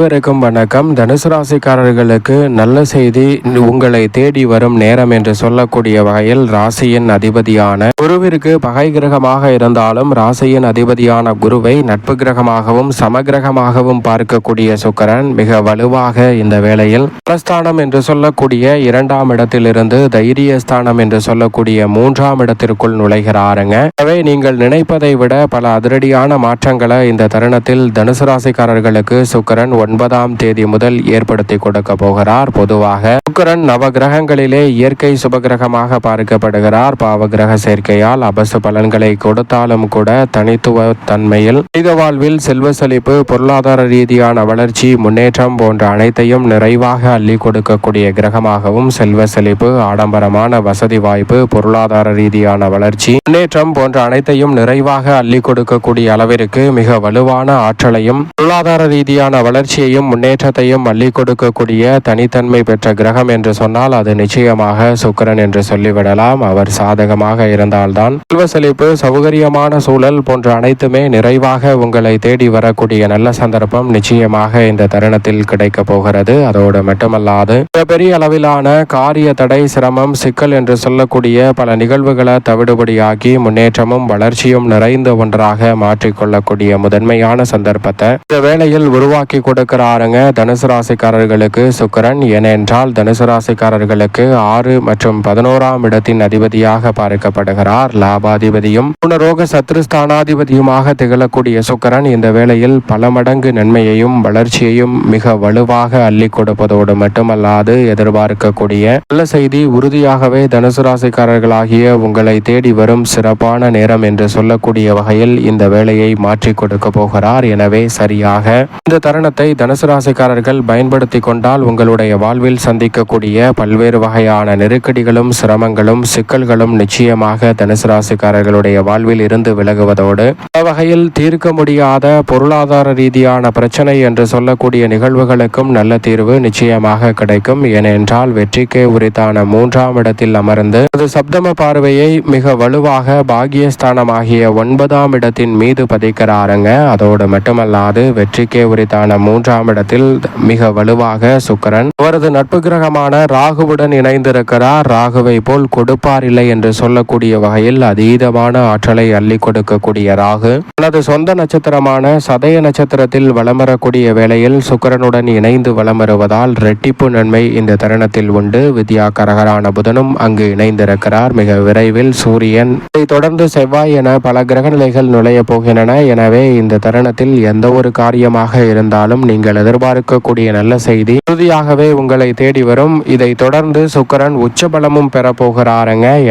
அனைவருக்கும் வணக்கம். தனுசு ராசிக்காரர்களுக்கு நல்ல செய்தி உங்களை தேடி வரும் நேரம் என்று சொல்லக்கூடிய வகையில் ராசியின் அதிபதியான குருவிற்கு பகை கிரகமாக இருந்தாலும் ராசியின் அதிபதியான குருவை நட்பு கிரகமாகவும் சமகிரகமாகவும் பார்க்கக்கூடிய சுக்கரன் மிக வலுவாக இந்த வேளையில் பிரஸ்தானம் என்று சொல்லக்கூடிய இரண்டாம் இடத்திலிருந்து தைரியஸ்தானம் என்று சொல்லக்கூடிய மூன்றாம் இடத்திற்குள் நுழைகிறாருங்க. எனவே நீங்கள் நினைப்பதை விட பல அதிரடியான மாற்றங்களை இந்த தருணத்தில் தனுசு ராசிக்காரர்களுக்கு சுக்கரன் ஒன்பதாம் தேதி முதல் ஏற்படுத்தி கொடுக்க போகிறார். பொதுவாக சுக்கரன் நவகிரகங்களிலே இயற்கை சுபகிரகமாக பார்க்கப்படுகிறார். பாவகிரக சேர்க்கையால் அபசு பலன்களை கொடுத்தாலும் கூட தனித்துவ தன்மையில் மனித வாழ்வில் செல்வ செழிப்பு பொருளாதார ரீதியான வளர்ச்சி முன்னேற்றம் போன்ற அனைத்தையும் நிறைவாக அள்ளி கொடுக்கக்கூடிய கிரகமாகவும் செல்வ செழிப்பு ஆடம்பரமான வசதி வாய்ப்பு பொருளாதார ரீதியான வளர்ச்சி முன்னேற்றம் போன்ற அனைத்தையும் நிறைவாக அள்ளி கொடுக்கக்கூடிய அளவிற்கு மிக வலுவான ஆற்றலையும் பொருளாதார ரீதியான வளர்ச்சி வளர்ச்சியையும் முன்னேற்றத்தையும் அள்ளி கொடுக்கக்கூடிய தனித்தன்மை பெற்ற கிரகம் என்று சொன்னால் அது நிச்சயமாக சுக்கிரன் என்று சொல்லிவிடலாம். அவர் சாதகமாக இருந்தால்தான். செல்வ செழிப்பு சௌகரியமான சூழல் போன்ற அனைத்துமே நிறைவாக உங்களை தேடி வரக்கூடிய நல்ல சந்தர்ப்பம் நிச்சயமாக இந்த தருணத்தில் கிடைக்க போகிறது. அதோடு மட்டுமல்லாது மிகப்பெரிய அளவிலான காரிய தடை சிரமம் சிக்கல் என்று சொல்லக்கூடிய பல நிகழ்வுகளை தவிடுபடியாக்கி முன்னேற்றமும் வளர்ச்சியும் நிறைந்த ஒன்றாக மாற்றிக்கொள்ளக்கூடிய முதன்மையான சந்தர்ப்பத்தை இந்த வேளையில் உருவாக்கி கொடுக்கிறாருங்க. தனுசு ராசிக்காரர்களுக்கு சுக்கரன். ஏனென்றால் தனுசு ராசிக்காரர்களுக்கு ஆறு மற்றும் பதினோராம் இடத்தின் அதிபதியாக பார்க்கப்படுகிறார். லாபாதிபதியும் குணரோக சத்ருஸ்தானாதிபதியுமாக திகழக்கூடிய சுக்கரன் இந்த வேளையில் பல மடங்கு நன்மையையும் வளர்ச்சியையும் மிக வலுவாக அள்ளி கொடுப்பதோடு மட்டுமல்லாது எதிர்பார்க்கக்கூடிய நல்ல செய்தி உறுதியாகவே தனுசு ராசிக்காரர்களாகிய உங்களை தேடி வரும் சிறப்பான நேரம் என்று சொல்லக்கூடிய வகையில் இந்த வேலையை மாற்றி கொடுக்க போகிறார். எனவே சரியாக இந்த தருணத்தை தனுசு ராசிக்காரர்கள் பயன்படுத்தி கொண்டால் உங்களுடைய வாழ்வில் சந்திக்கக்கூடிய பல்வேறு வகையான நெருக்கடிகளும் சிரமங்களும் சிக்கல்களும் நிச்சயமாக தனுசு ராசிக்காரர்களுடைய வாழ்வில் இருந்து விலகுவதோடு பல வகையில் தீர்க்க முடியாத பொருளாதார ரீதியான பிரச்சனை என்று சொல்லக்கூடிய நிகழ்வுகளுக்கும் நல்ல தீர்வு நிச்சயமாக கிடைக்கும். ஏனென்றால் வெற்றிக்கே உரித்தான மூன்றாம் இடத்தில் அமர்ந்து அது சப்தம பார்வையை மிக வலுவாக பாகியஸ்தானமாகிய ஒன்பதாம் இடத்தின் மீது பதிக்கிறாருங்க. அதோடு மட்டுமல்லாது வெற்றிக்கே உரித்தான மூன்று மூன்றாம் இடத்தில் மிக வலுவாக சுக்கரன். அவரது நட்பு கிரகமான ராகுவுடன் இணைந்திருக்கிறார். ராகுவை போல் கொடுப்பார் இல்லை என்று சொல்லக்கூடிய வகையில் அதீதமான ஆற்றலை அள்ளி கொடுக்கக்கூடிய ராகு. தனது சொந்த நட்சத்திரமான சதய நட்சத்திரத்தில் வலம் வரக்கூடிய வேளையில் சுக்கரனுடன் இணைந்து வலம் வருவதால் ரெட்டிப்பு நன்மை இந்த தருணத்தில் உண்டு. வித்யா கரகரான புதனும் அங்கு இணைந்திருக்கிறார். மிக விரைவில் சூரியன். இதை தொடர்ந்து செவ்வாய் என பல கிரகநிலைகள் நுழைய போகின்றன. எனவே இந்த தருணத்தில் எந்த ஒரு காரியமாக இருந்தாலும் நீங்கள் எதிர்பார்க்கக்கூடிய நல்ல செய்தி. உறுதியாகவே உங்களை தேடி வரும். இதை தொடர்ந்து சுக்கரன் உச்சபலமும் பெற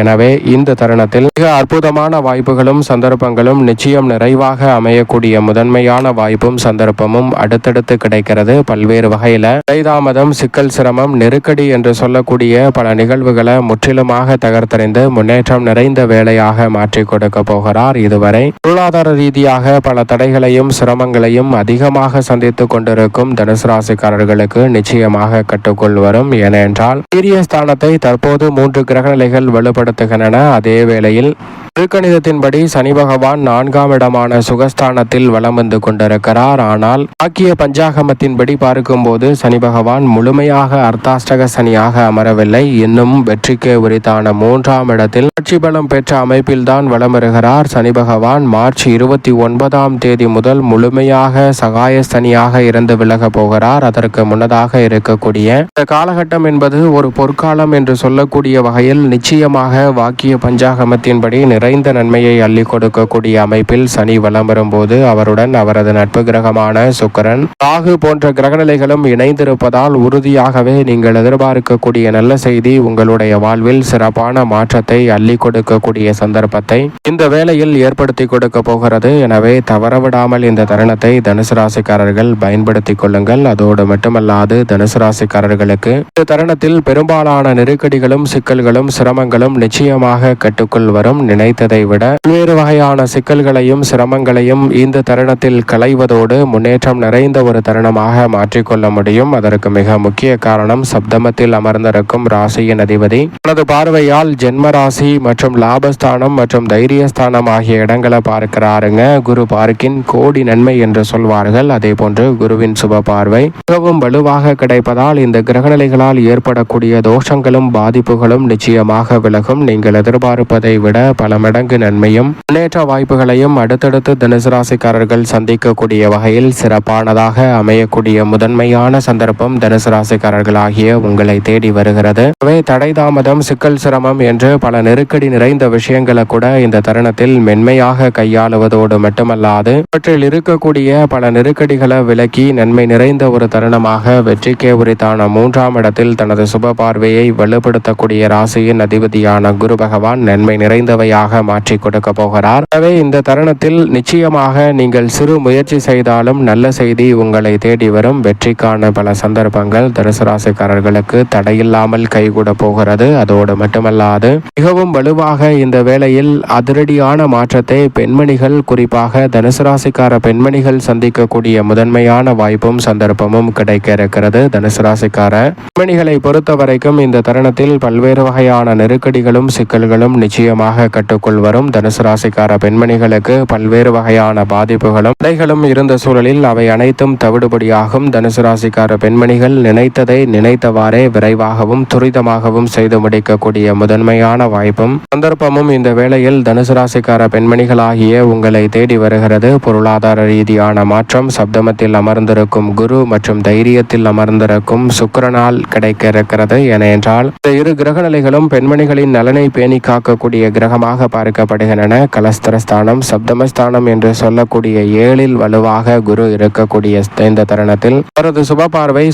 எனவே இந்த தருணத்தில் மிக அற்புதமான வாய்ப்புகளும் சந்தர்ப்பங்களும் நிச்சயம் நிறைவாக அமையக்கூடிய முதன்மையான வாய்ப்பும் சந்தர்ப்பமும் அடுத்தடுத்து கிடைக்கிறது. பல்வேறு வகையில இடைதாமதம் சிக்கல் சிரமம் நெருக்கடி என்று சொல்லக்கூடிய பல நிகழ்வுகளை முற்றிலுமாக தகர்த்தறிந்து முன்னேற்றம் நிறைந்த வேலையாக மாற்றி கொடுக்க போகிறார். இதுவரை பொருளாதார ரீதியாக பல தடைகளையும் சிரமங்களையும் அதிகமாக சந்தித்து கொண்டிருக்கும் தனுசு ராசிக்காரர்களுக்கு நிச்சயமாக கட்டுக்குள் வரும். ஏனென்றால் சீரிய ஸ்தானத்தை தற்போது மூன்று கிரகநிலைகள் வலுப்படுத்துகின்றன அதே வேளையில் திருக்கணிதத்தின்படி சனி பகவான் நான்காம் இடமான சுகஸ்தானத்தில் வலம் வந்து கொண்டிருக்கிறார். ஆனால் ஆக்கிய பஞ்சாகமத்தின்படி பார்க்கும்போது சனி பகவான் முழுமையாக அர்த்தாஷ்டக சனியாக அமரவில்லை. இன்னும் வெற்றிக்கு உரித்தான மூன்றாம் இடத்தில் ஆட்சி பலம் பெற்ற அமைப்பில்தான் வலம் வருகிறார் சனி பகவான் மார்ச் இருபத்தி ஒன்பதாம் தேதி முதல் முழுமையாக சகாய சனியாக இருந்து விலக போகிறார். அதற்கு முன்னதாக இருக்கக்கூடிய இந்த காலகட்டம் என்பது ஒரு பொற்காலம் என்று சொல்லக்கூடிய வகையில் நிச்சயமாக வாக்கிய பஞ்சாகமத்தின்படி நிறைந்த நன்மையை அள்ளி கொடுக்கக்கூடிய அமைப்பில் சனி வலம் வரும்போது அவருடன் அவரது நட்பு கிரகமான சுக்கரன் ராகு போன்ற கிரகநிலைகளும் இணைந்திருப்பதால் உறுதியாகவே நீங்கள் எதிர்பார்க்கக்கூடிய நல்ல செய்தி உங்களுடைய வாழ்வில் சிறப்பான மாற்றத்தை அள்ளி கொடுக்கக்கூடிய சந்தர்ப்பத்தை இந்த வேளையில் ஏற்படுத்தி கொடுக்க போகிறது. எனவே தவறவிடாமல் இந்த தருணத்தை தனுசு ராசிக்காரர்கள் பயன்படுத்திக் கொள்ளுங்கள். அதோடு மட்டுமல்லாது தனுசு ராசிக்காரர்களுக்கு இந்த தருணத்தில் பெரும்பாலான நெருக்கடிகளும் சிக்கல்களும் சிரமங்களும் நிச்சயமாக கட்டுக்குள் வரும். நினைத்த நினைத்ததை விட பல்வேறு வகையான சிக்கல்களையும் சிரமங்களையும் இந்த தருணத்தில் களைவதோடு முன்னேற்றம் நிறைந்த ஒரு தருணமாக மாற்றிக்கொள்ள முடியும். அதற்கு மிக முக்கிய காரணம் சப்தமத்தில் அமர்ந்திருக்கும் ராசியின் அதிபதி. தனது பார்வையால் ஜென்ம ராசி மற்றும் லாபஸ்தானம் மற்றும் தைரியஸ்தானம் ஆகிய இடங்களை பார்க்கிறாருங்க. குரு பார்க்கின் கோடி நன்மை என்று சொல்வார்கள். அதே போன்று குருவின் சுப பார்வை மிகவும் வலுவாக கிடைப்பதால் இந்த கிரகநிலைகளால் ஏற்படக்கூடிய தோஷங்களும் பாதிப்புகளும் நிச்சயமாக விலகும். நீங்கள் எதிர்பார்ப்பதை விட பல மடங்கு நன்மையும் முன்னேற்ற வாய்ப்புகளையும் அடுத்தடுத்து தனுசு ராசிக்காரர்கள் சந்திக்கக்கூடிய வகையில் சிறப்பானதாக அமையக்கூடிய முதன்மையான சந்தர்ப்பம் தனுசு ராசிக்காரர்களாகிய உங்களை தேடி வருகிறது. தடை தாமதம் சிக்கல் சிரமம் என்று பல நெருக்கடி நிறைந்த விஷயங்களை கூட இந்த தருணத்தில் மென்மையாக கையாளுவதோடு மட்டுமல்லாது அவற்றில் இருக்கக்கூடிய பல நெருக்கடிகளை விலக்கி நன்மை நிறைந்த ஒரு தருணமாக வெற்றிக்கே உரித்தான மூன்றாம் இடத்தில் தனது சுப பார்வையை வலுப்படுத்தக்கூடிய ராசியின் அதிபதியான குரு பகவான் நன்மை நிறைந்தவையாக மாற்றி கொடுக்க போகிறார். எனவே இந்த தருணத்தில் நிச்சயமாக நீங்கள் சிறு முயற்சி செய்தாலும் நல்ல செய்தி உங்களை தேடி வரும். வெற்றிக்கான பல சந்தர்ப்பங்கள் தனுசு ராசிக்காரர்களுக்கு தடையில்லாமல் கைகூட போகிறது. அதோடு மட்டுமல்லாது மிகவும் வலுவாக இந்த வேளையில் அதிரடியான மாற்றத்தை பெண்மணிகள் குறிப்பாக தனுசு ராசிக்கார பெண்மணிகள் சந்திக்கக்கூடிய முதன்மையான வாய்ப்பும் சந்தர்ப்பமும் கிடைக்க இருக்கிறது. தனுசு ராசிக்கார பெண்மணிகளை பொறுத்த வரைக்கும் இந்த தருணத்தில் பல்வேறு வகையான நெருக்கடிகளும் சிக்கல்களும் நிச்சயமாக கட்டுக்குள் வரும். தனுசு ராசிக்கார பெண்மணிகளுக்கு பல்வேறு வகையான பாதிப்புகளும் தடைகளும் இருந்த சூழலில் அவை அனைத்தும் தவிடுபடியாகும். தனுசு ராசிக்கார பெண்மணிகள் நினைத்ததை நினைத்தவாறே விரைவாகவும் துரிதமாகவும் செய்து முடிக்கக்கூடிய முதன்மையான வாய்ப்பும் சந்தர்ப்பமும் இந்த வேளையில் தனுசு ராசிக்கார பெண்மணிகளாகிய உங்களை தேடி வருகிறது. பொருளாதார ரீதியான மாற்றம் சப்தமத்தில் அமர்ந்திருக்கும் குரு மற்றும் தைரியத்தில் அமர்ந்திருக்கும் சுக்கிரனால் கிடைக்க இருக்கிறது. ஏனென்றால் இந்த இரு கிரகநிலைகளும் பெண்மணிகளின் நலனை பேணி காக்கக்கூடிய கிரகமாக பார்க்கப்படுகின்றன. கலஸ்தரஸ்தானம் சப்தமஸ்தானம் என்று சொல்லக்கூடிய ஏழில் வலுவாக குரு இருக்கக்கூடிய இந்த தருணத்தில் அவரது சுப பார்வை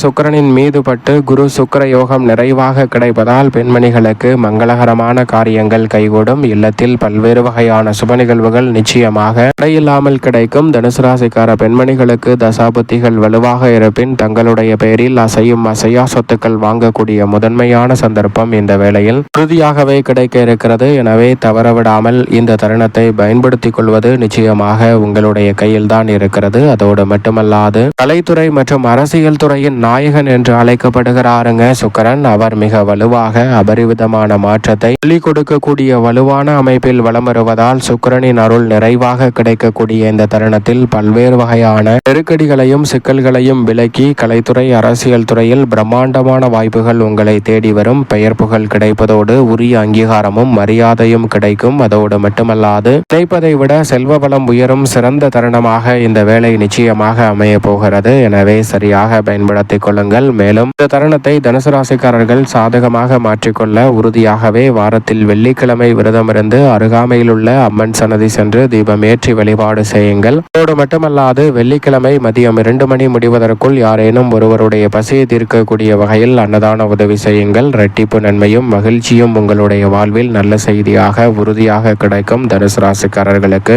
மீது பட்டு குரு சுக்கர யோகம் நிறைவாக கிடைப்பதால் பெண்மணிகளுக்கு மங்களகரமான காரியங்கள் கைகூடும். இல்லத்தில் பல்வேறு வகையான சுப நிகழ்வுகள் நிச்சயமாக தடையில்லாமல் கிடைக்கும். தனுசு ராசிக்கார பெண்மணிகளுக்கு தசாபுத்திகள் வலுவாக இருப்பின் தங்களுடைய பெயரில் அசையும் அசையா சொத்துக்கள் வாங்கக்கூடிய முதன்மையான சந்தர்ப்பம் இந்த வேளையில் உறுதியாகவே கிடைக்க இருக்கிறது. எனவே விடாமல் இந்த தருணத்தை பயன்படுத்திக் கொள்வது நிச்சயமாக உங்களுடைய கையில் தான் இருக்கிறது. அதோடு மட்டுமல்லாது கலைத்துறை மற்றும் அரசியல் துறையின் நாயகன் என்று அழைக்கப்படுகிறாருங்க சுக்கரன். அவர் மிக வலுவாக அபரிவிதமான மாற்றத்தை சொல்லிக் கொடுக்கக்கூடிய வலுவான அமைப்பில் வலம் வருவதால் சுக்கரனின் அருள் நிறைவாக கிடைக்கக்கூடிய இந்த தருணத்தில் பல்வேறு வகையான நெருக்கடிகளையும் சிக்கல்களையும் விலக்கி கலைத்துறை அரசியல் துறையில் பிரம்மாண்டமான வாய்ப்புகள் உங்களை தேடி வரும். பெயர் புகழ் கிடைப்பதோடு உரிய அங்கீகாரமும் மரியாதையும் கிடைக்கும். அதோடு மட்டுமல்லாது நினைப்பதை விட செல்வ பலம் உயரும் சிறந்த தருணமாக இந்த வேலை நிச்சயமாக அமைய போகிறது. எனவே சரியாக பயன்படுத்திக் கொள்ளுங்கள். மேலும் இந்த தருணத்தை தனுசு ராசிக்காரர்கள் சாதகமாக மாற்றிக்கொள்ள உறுதியாகவே வாரத்தில் வெள்ளிக்கிழமை விரதமிருந்து அருகாமையில் உள்ள அம்மன் சன்னதி சென்று தீபம் ஏற்றி வழிபாடு செய்யுங்கள். அதோடு மட்டுமல்லாது வெள்ளிக்கிழமை மதியம் இரண்டு மணி முடிவதற்குள் யாரேனும் ஒருவருடைய பசியை தீர்க்கக்கூடிய வகையில் அன்னதான உதவி செய்யுங்கள். இரட்டிப்பு நன்மையும் மகிழ்ச்சியும் உங்களுடைய வாழ்வில் நல்ல செய்தியாக உறுதி உறுதியாக கிடைக்கும் தனுசு ராசிக்காரர்களுக்கு.